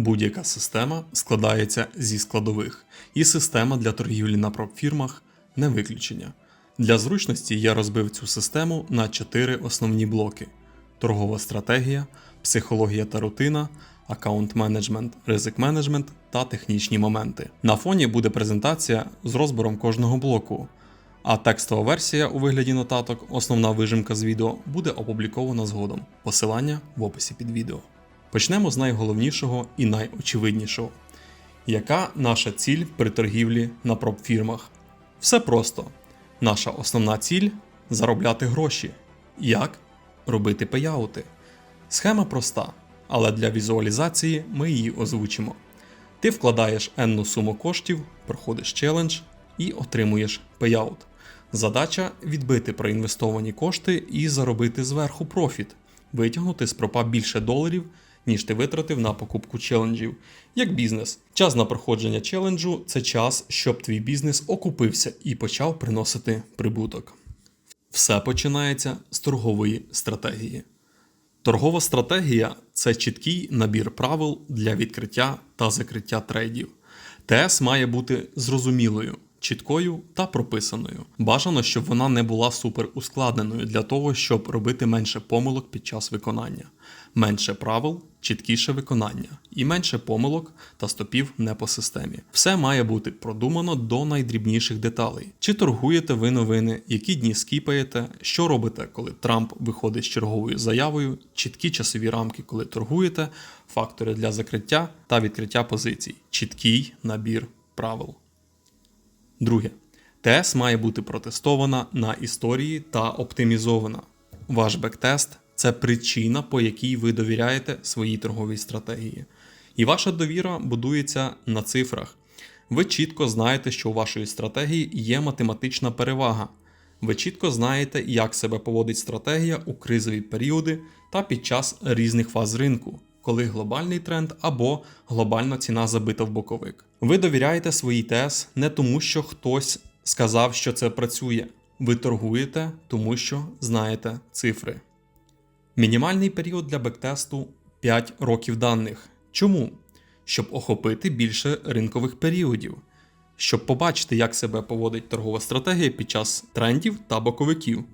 Будь-яка система складається зі складових, і система для торгівлі на пропфірмах не виключення. Для зручності я розбив цю систему на чотири основні блоки: торгова стратегія, психологія та рутина, аккаунт менеджмент, ризик менеджмент та технічні моменти. На фоні буде презентація з розбором кожного блоку. А текстова версія у вигляді нотаток, основна вижимка з відео, буде опублікована згодом. Посилання в описі під відео. Почнемо з найголовнішого і найочевиднішого. Яка наша ціль при торгівлі на пропфірмах? Все просто. Наша основна ціль заробляти гроші. Як? Робити пеяути. Схема проста, але для візуалізації ми її озвучимо. Ти вкладаєш енну суму коштів, проходиш челендж і отримуєш пеяут. Задача відбити проінвестовані кошти і заробити зверху профіт, витягнути з пропа більше доларів, ніж ти витратив на покупку челенджів. Як бізнес, час на проходження челенджу це час, щоб твій бізнес окупився і почав приносити прибуток. Все починається з торгової стратегії. Торгова стратегія це чіткий набір правил для відкриття та закриття трейдів. ТС має бути зрозумілою, чіткою та прописаною. Бажано, щоб вона не була супер ускладненою для того, щоб робити менше помилок під час виконання. Менше правил, чіткіше виконання, і менше помилок та стопів не по системі. Все має бути продумано до найдрібніших деталей. Чи торгуєте ви новини, які дні скіпаєте, що робите, коли Трамп виходить з черговою заявою, чіткі часові рамки, коли торгуєте, фактори для закриття та відкриття позицій, чіткий набір правил. Друге. ТС має бути протестована на історії та оптимізована. Ваш бектест це причина, по якій ви довіряєте своїй торговій стратегії. І ваша довіра будується на цифрах. Ви чітко знаєте, що у вашої стратегії є математична перевага. Ви чітко знаєте, як себе поводить стратегія у кризові періоди та під час різних фаз ринку, коли глобальний тренд або глобальна ціна забита в боковик. Ви довіряєте своїй ТЕС не тому, що хтось сказав, що це працює. Ви торгуєте, тому що знаєте цифри. Мінімальний період для бектесту 5 років даних. Чому? Щоб охопити більше ринкових періодів, щоб побачити, як себе поводить торгова стратегія під час трендів та боковиків.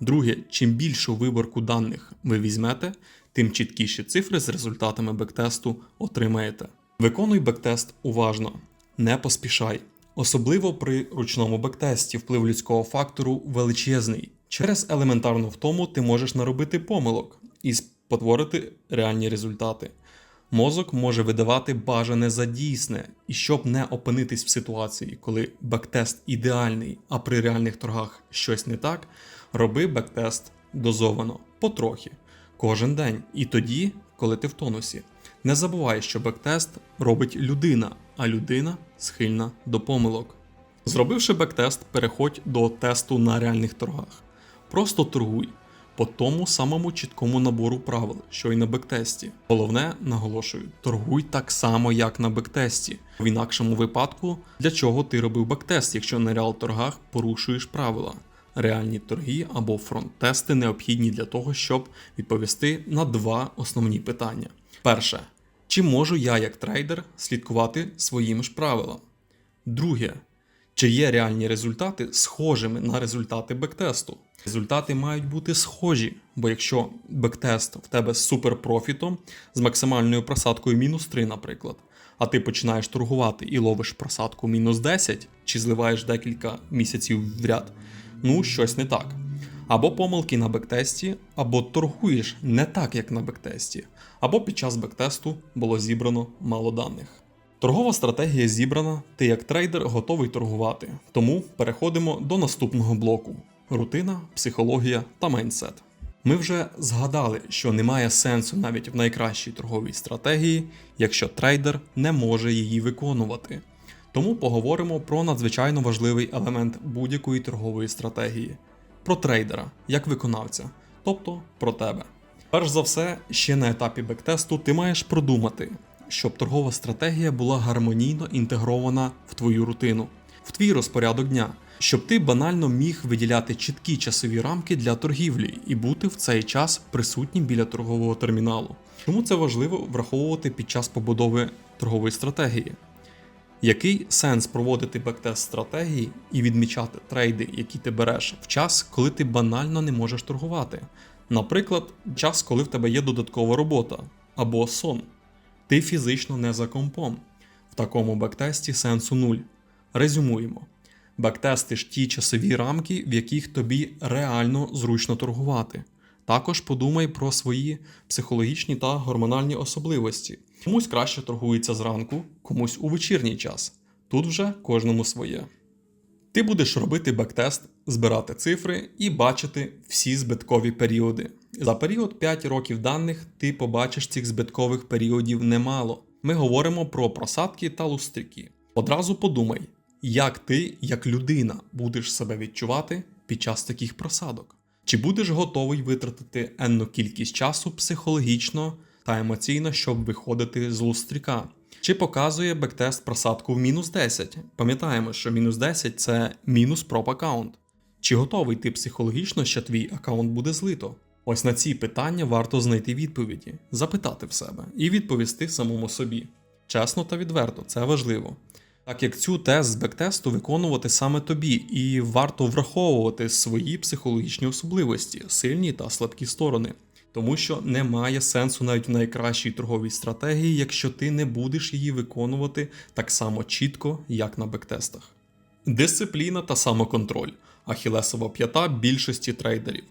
Друге, чим більшу виборку даних ви візьмете, тим чіткіші цифри з результатами бектесту отримаєте. Виконуй бектест уважно, не поспішай. Особливо при ручному бектесті вплив людського фактору величезний. Через елементарну втому ти можеш наробити помилок і спотворити реальні результати. Мозок може видавати бажане за дійсне, і щоб не опинитись в ситуації, коли бектест ідеальний, а при реальних торгах щось не так, роби бектест дозовано, потрохи, кожен день. І тоді, коли ти в тонусі. Не забувай, що бектест робить людина, а людина схильна до помилок. Зробивши бектест, переходь до тесту на реальних торгах. Просто торгуй по тому самому чіткому набору правил, що й на бектесті. Головне, наголошую, торгуй так само, як на бектесті. В інакшому випадку, для чого ти робив бектест, якщо на реал торгах порушуєш правила. Реальні торги або фронт-тести необхідні для того, щоб відповісти на два основні питання. Перше, чи можу я як трейдер слідкувати своїм ж правилам? Друге, чи є реальні результати схожими на результати бектесту? Результати мають бути схожі, бо якщо бектест в тебе з суперпрофітом, з максимальною просадкою мінус 3, наприклад, а ти починаєш торгувати і ловиш просадку мінус 10, чи зливаєш декілька місяців в ряд, ну щось не так. Або помилки на бектесті, або торгуєш не так, як на бектесті, або під час бектесту було зібрано мало даних. Торгова стратегія зібрана, ти як трейдер готовий торгувати. Тому переходимо до наступного блоку: рутина, психологія та майндсет. Ми вже згадали, що немає сенсу навіть в найкращій торговій стратегії, якщо трейдер не може її виконувати. Тому поговоримо про надзвичайно важливий елемент будь-якої торгової стратегії про трейдера як виконавця, тобто про тебе. Перш за все, ще на етапі бектесту ти маєш продумати, щоб торгова стратегія була гармонійно інтегрована в твою рутину, в твій розпорядок дня, щоб ти банально міг виділяти чіткі часові рамки для торгівлі і бути в цей час присутнім біля торгового терміналу. Чому це важливо враховувати під час побудови торгової стратегії? Який сенс проводити бектест стратегії і відмічати трейди, які ти береш в час, коли ти банально не можеш торгувати? Наприклад, час, коли в тебе є додаткова робота або сон. Ти фізично не за компом. В такому бектесті сенсу нуль. Резюмуємо. Бектестиш ті часові рамки, в яких тобі реально зручно торгувати. Також подумай про свої психологічні та гормональні особливості. Комусь краще торгується зранку, комусь у вечірній час. Тут вже кожному своє. Ти будеш робити бектест, збирати цифри і бачити всі збиткові періоди. За період 5 років даних ти побачиш цих збиткових періодів немало. Ми говоримо про просадки та лустрики. Одразу подумай, як ти, як людина, будеш себе відчувати під час таких просадок. Чи будеш готовий витратити енну кількість часу психологічно та емоційно, щоб виходити з лустріка? Чи показує бектест просадку в мінус 10? Пам'ятаємо, що мінус 10 це мінус проп аккаунт. Чи готовий ти психологічно, що твій аккаунт буде злито? Ось на ці питання варто знайти відповіді, запитати в себе і відповісти самому собі. Чесно та відверто, це важливо. Так як цю тест з бектесту виконувати саме тобі, і варто враховувати свої психологічні особливості, сильні та слабкі сторони. Тому що немає сенсу навіть в найкращій торговій стратегії, якщо ти не будеш її виконувати так само чітко, як на бектестах. Дисципліна та самоконтроль ахілесова п'ята більшості трейдерів.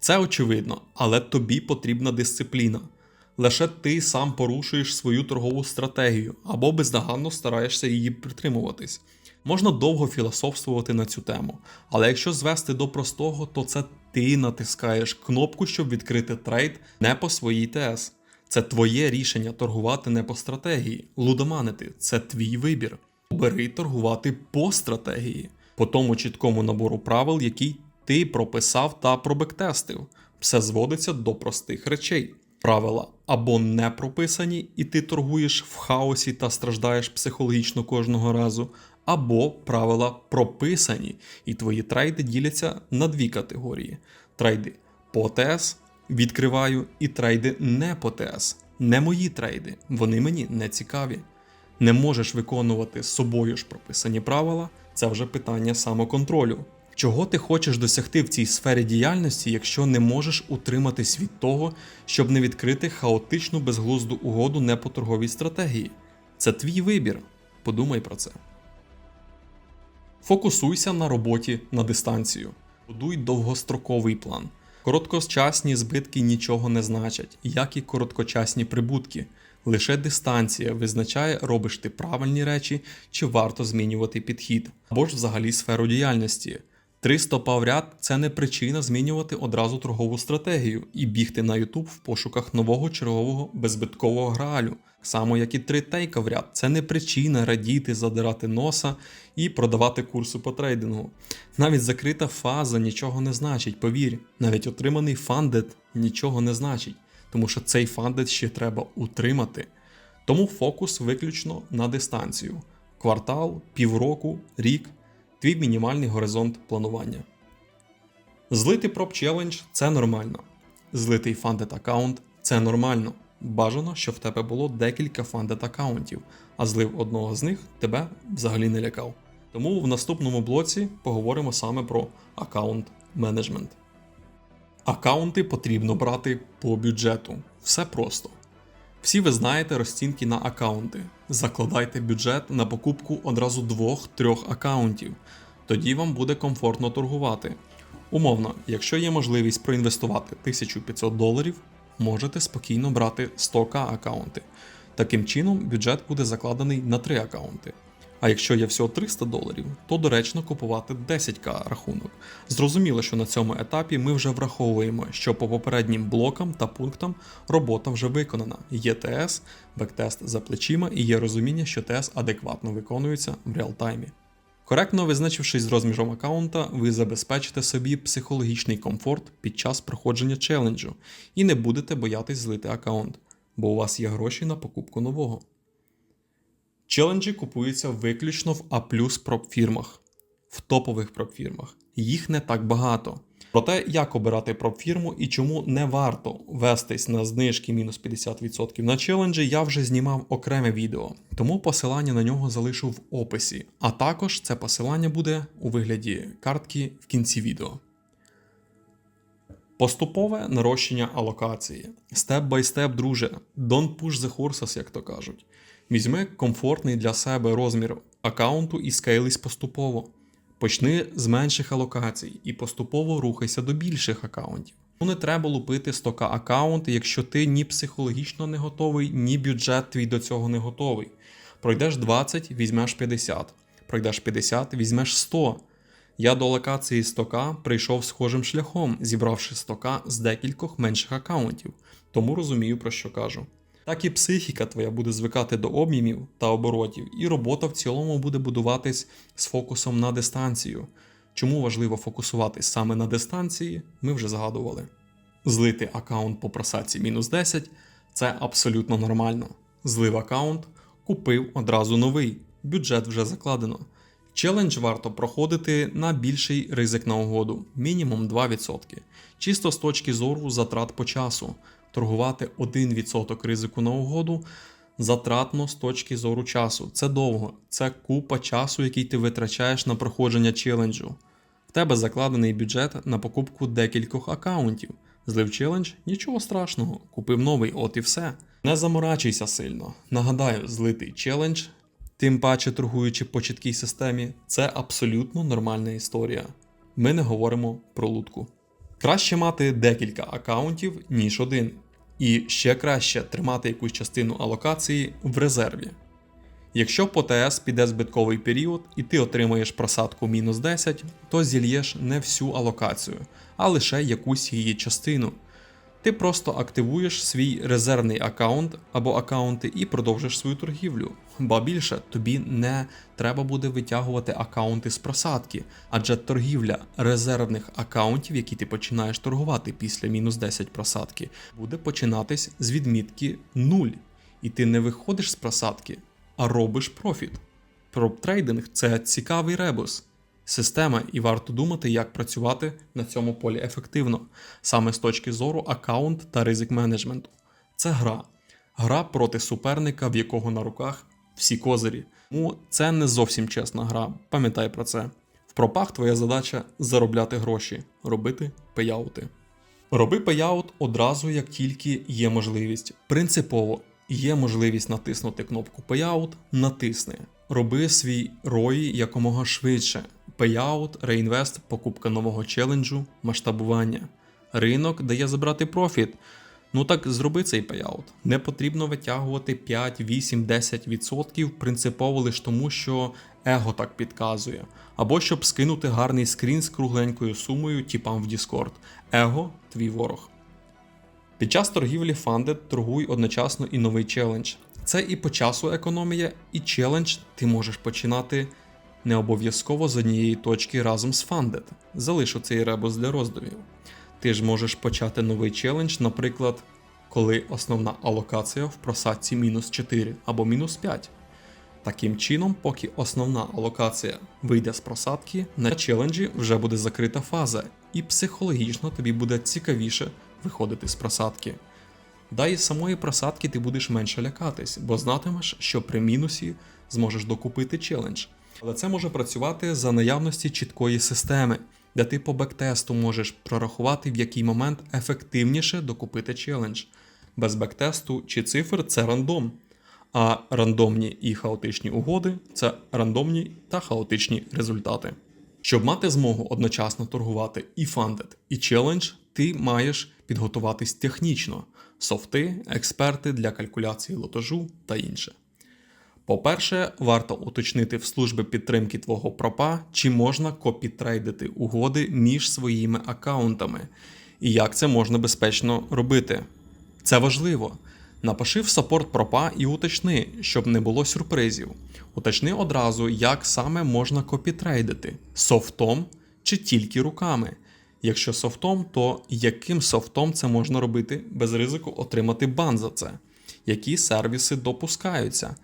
Це очевидно, але тобі потрібна дисципліна. Лише ти сам порушуєш свою торгову стратегію або бездоганно стараєшся її притримуватись. Можна довго філософствувати на цю тему, але якщо звести до простого, то це ти натискаєш кнопку, щоб відкрити трейд не по своїй ТС. Це твоє рішення торгувати не по стратегії, лудоманити це твій вибір. Обери торгувати по стратегії, по тому чіткому набору правил, який ти прописав та пробектестив. Все зводиться до простих речей. Правила або не прописані, і ти торгуєш в хаосі та страждаєш психологічно кожного разу, або правила прописані, і твої трейди діляться на дві категорії: трейди по ТС відкриваю, і трейди не по ТС. Не мої трейди, вони мені не цікаві. Не можеш виконувати з собою ж прописані правила, це вже питання самоконтролю. Чого ти хочеш досягти в цій сфері діяльності, якщо не можеш утриматись від того, щоб не відкрити хаотичну безглузду угоду не по торговій стратегії? Це твій вибір. Подумай про це. Фокусуйся на роботі на дистанцію. Будуй довгостроковий план. Короткочасні збитки нічого не значать, як і короткочасні прибутки. Лише дистанція визначає, робиш ти правильні речі, чи варто змінювати підхід, або ж взагалі сферу діяльності. Три стопа в ряд це не причина змінювати одразу торгову стратегію і бігти на YouTube в пошуках нового чергового беззбиткового граалю. Само як і три тейка в ряд, це не причина радіти, задирати носа і продавати курси по трейдингу. Навіть закрита фаза нічого не значить, повір, навіть отриманий фандет нічого не значить, тому що цей фандет ще треба утримати. Тому фокус виключно на дистанцію: квартал, півроку, рік твій мінімальний горизонт планування. Злити проб челендж це нормально. Злитий фандет аккаунт це нормально. Бажано, щоб в тебе було декілька фандет аккаунтів, а злив одного з них тебе взагалі не лякав. Тому в наступному блоці поговоримо саме про аккаунт менеджмент. Аккаунти потрібно брати по бюджету. Все просто. Всі ви знаєте розцінки на аккаунти. Закладайте бюджет на покупку одразу двох-трьох аккаунтів. Тоді вам буде комфортно торгувати. Умовно, якщо є можливість проінвестувати 1500 доларів, можете спокійно брати 100к аккаунти. Таким чином, бюджет буде закладений на 3 аккаунти. А якщо є всього 300 доларів, то доречно купувати 10к рахунок. Зрозуміло, що на цьому етапі ми вже враховуємо, що по попереднім блокам та пунктам робота вже виконана. Є ТС, бектест за плечима і є розуміння, що ТС адекватно виконується в реалтаймі. Коректно визначившись з розміром аккаунта, ви забезпечите собі психологічний комфорт під час проходження челенджу і не будете боятись злити аккаунт, бо у вас є гроші на покупку нового. Челенджі купуються виключно в А проп фірмах. в топових пропфірмах. Їх не так багато. Про те, як обирати пропфірму і чому не варто вестись на знижки мінус 50% на челенджі, я вже знімав окреме відео, тому посилання на нього залишу в описі. А також це посилання буде у вигляді картки в кінці відео. Поступове нарощення алокації. Степ бай степ, друже. Don't push the horses, як то кажуть. Візьми комфортний для себе розмір аккаунту і скейлись поступово. Почни з менших алокацій і поступово рухайся до більших аккаунтів. Не треба лупити 100 аккаунт, якщо ти ні психологічно не готовий, ні бюджет твій до цього не готовий. Пройдеш 20, візьмеш 50. Пройдеш 50, візьмеш 100. Я до локації 100к прийшов схожим шляхом, зібравши 100к з декількох менших аккаунтів, тому розумію про що кажу. Так і психіка твоя буде звикати до обмінів та оборотів, і робота в цілому буде будуватись з фокусом на дистанцію. Чому важливо фокусуватись саме на дистанції, ми вже згадували. Злити аккаунт по просадці мінус 10 це абсолютно нормально. Злив аккаунт, купив одразу новий, бюджет вже закладено. Челендж варто проходити на більший ризик на угоду, мінімум 2%. Чисто з точки зору затрат по часу. Торгувати 1% ризику на угоду затратно з точки зору часу. Це довго, це купа часу, який ти витрачаєш на проходження челенджу. В тебе закладений бюджет на покупку декількох аккаунтів. Злив челендж, нічого страшного, купив новий, от і все. Не заморачуйся сильно. Нагадаю, злитий челендж, тим паче торгуючи по чіткій системі, це абсолютно нормальна історія. Ми не говоримо про лутку. Краще мати декілька аккаунтів, ніж один. І ще краще тримати якусь частину алокації в резерві. Якщо по ТС піде збитковий період і ти отримаєш просадку мінус 10, то зільєш не всю алокацію, а лише якусь її частину. Ти просто активуєш свій резервний аккаунт або аккаунти і продовжиш свою торгівлю. Ба більше тобі не треба буде витягувати аккаунти з просадки, адже торгівля резервних аккаунтів, які ти починаєш торгувати після мінус 10 просадки, буде починатись з відмітки 0. І ти не виходиш з просадки, а робиш профіт. Проптрейдинг це цікавий ребус. Система, і варто думати, як працювати на цьому полі ефективно, саме з точки зору аккаунт та ризик менеджменту. Це гра. Гра проти суперника, в якого на руках всі козирі. Тому це не зовсім чесна гра, пам'ятай про це. В пропах твоя задача заробляти гроші, робити пейаути. Роби пейаут одразу, як тільки є можливість. Принципово є можливість натиснути кнопку Payout, натисни. Роби свій ROI якомога швидше. Payout, реінвест, покупка нового челенджу, масштабування. Ринок дає забрати профіт. Ну так зроби цей payout. Не потрібно витягувати 5, 8, 10% принципово лише тому, що его так підказує. Або щоб скинути гарний скрін з кругленькою сумою, типам в Discord. Его твій ворог. Під час торгівлі Funded торгуй одночасно і новий челендж. Це і по часу економія, і челендж ти можеш починати не обов'язково з однієї точки разом з Funded. Залишу цей ребус для роздумів. Ти ж можеш почати новий челендж, наприклад, коли основна алокація в просадці мінус 4 або мінус 5. Таким чином, поки основна алокація вийде з просадки, на челенджі вже буде закрита фаза, і психологічно тобі буде цікавіше виходити з просадки. Да самої просадки ти будеш менше лякатись, бо знатимеш, що при мінусі зможеш докупити челендж. Але це може працювати за наявності чіткої системи, де ти по бектесту можеш прорахувати, в який момент ефективніше докупити челендж. Без бектесту чи цифр це рандом. А рандомні і хаотичні угоди це рандомні та хаотичні результати. Щоб мати змогу одночасно торгувати і фандед, і челендж, ти маєш підготуватись технічно: софти, експерти для калькуляції лотажу та інше. По-перше, варто уточнити в служби підтримки твого пропа, чи можна копітрейдити угоди між своїми аккаунтами, і як це можна безпечно робити. Це важливо. Напиши в саппорт пропа і уточни, щоб не було сюрпризів. Уточни одразу, як саме можна копітрейдити софтом чи тільки руками. Якщо софтом, то яким софтом це можна робити без ризику отримати бан за це? Які сервіси допускаються?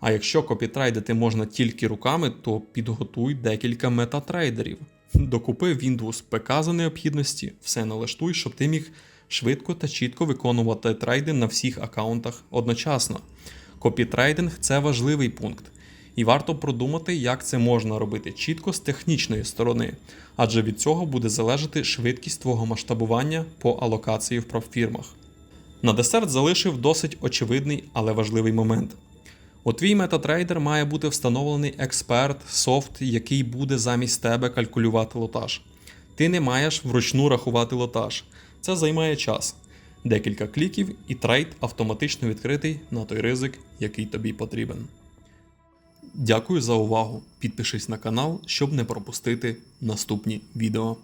А якщо копітрейдити можна тільки руками, то підготуй декілька метатрейдерів. Докупи Windows ПК за необхідності, все налаштуй, щоб ти міг швидко та чітко виконувати трейди на всіх аккаунтах одночасно. Копітрейдинг це важливий пункт, і варто продумати, як це можна робити чітко з технічної сторони, адже від цього буде залежати швидкість твого масштабування по алокації в профірмах. На десерт залишив досить очевидний, але важливий момент. У твій метатрейдер має бути встановлений експерт, софт, який буде замість тебе калькулювати лотаж. Ти не маєш вручну рахувати лотаж. Це займає час. Декілька кліків і трейд автоматично відкритий на той ризик, який тобі потрібен. Дякую за увагу. Підпишись на канал, щоб не пропустити наступні відео.